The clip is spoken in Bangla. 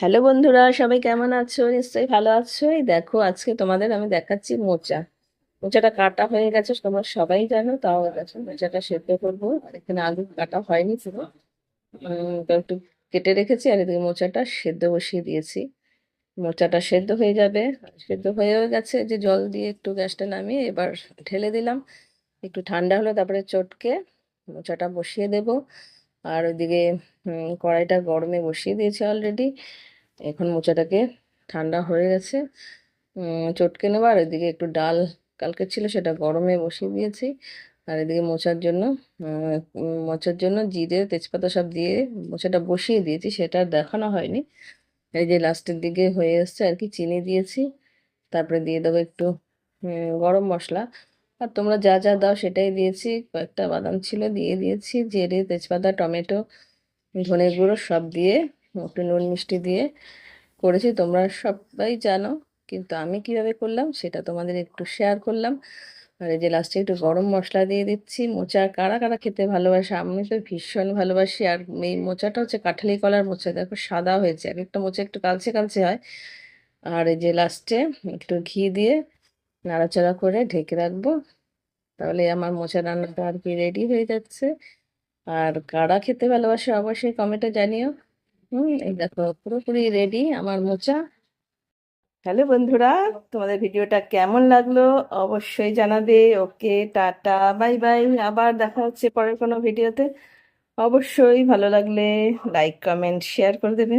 হ্যালো বন্ধুরা, সবাই কেমন আছো? নিশ্চয়ই ভালো আছো? এই দেখো, আজকে তোমাদের আমি দেখাচ্ছি মোচা। মোচাটা কাটা হয়ে গেছে, তোমরা সবাই জানো, তাও গেছে মোচাটা সেদ্ধ করব। আর এখানে আলু কাটা হয়নি পুরো। একটু কেটে রেখেছি, আর এদিকে মোচাটা সেদ্ধ বসিয়ে দিয়েছি। মোচাটা সেদ্ধ হয়ে যাবে। সেদ্ধ হয়েও গেছে যে জল দিয়ে একটু গ্যাসটা নামিয়ে এবার ঢেলে দিলাম। একটু ঠান্ডা হলে, তারপরে চটকে মোচাটা বসিয়ে দেব। আর ওইদিকে কড়াইটা গরমে বসিয়ে দিয়েছি অলরেডি এখন মোচাটাকে ঠান্ডা হয়ে গেছে। চটকে নেব। আর এদিকে একটু ডাল কালকে ছিল, সেটা গরমে বসিয়ে দিয়েছি। আর এদিকে মোচার জন্য মোচার জন্য জিরে, তেজপাতা সব দিয়ে মোচাটা বসিয়ে দিয়েছি, সেটা দেখানো হয়নি। এই যে লাস্টের দিকে হয়ে এসছে আর কি, চিনি দিয়েছি। তারপরে দিয়ে দেবো একটু গরম মশলা। আর তোমরা যা যা দাও সেটাই দিয়েছি। কয়েকটা বাদাম ছিল দিয়ে দিয়েছি, জিরে, তেজপাতা, টমেটো ধনে গুঁড়ো সব দিয়ে, একটু নুন মিষ্টি দিয়ে করেছি। তোমরা সবাই জানো কিন্তু আমি কীভাবে করলাম সেটা তোমাদের একটু শেয়ার করলাম। আর এই যে লাস্টে একটু গরম মশলা দিয়ে দিচ্ছি। মোচা কারা কারা খেতে ভালোবাসে? আমি তো ভীষণ ভালোবাসি। আর এই মোচাটা হচ্ছে কাঁঠালি কলার মোচা। দেখো সাদা হয়েছে, এক একটা মোচা একটু কালচে কালচে হয়। আর এই যে লাস্টে একটু ঘি দিয়ে নাড়াচাড়া করে ঢেকে রাখব। তাহলে আমার মোচা রান্নাটা আর কি রেডি হয়ে যাচ্ছে। আর কারা খেতে ভালোবাসে অবশ্যই কমেন্টে জানিও। হুম, এই দেখো, পুরোপুরি রেডি আমার মোচা। হ্যালো বন্ধুরা, তোমাদের ভিডিওটা কেমন লাগল অবশ্যই জানাবে। ওকে, টাটা, বাই বাই, আবার দেখা হচ্ছে পরের কোনো ভিডিওতে। অবশ্যই ভালো লাগলে লাইক কমেন্ট শেয়ার করে দেবে।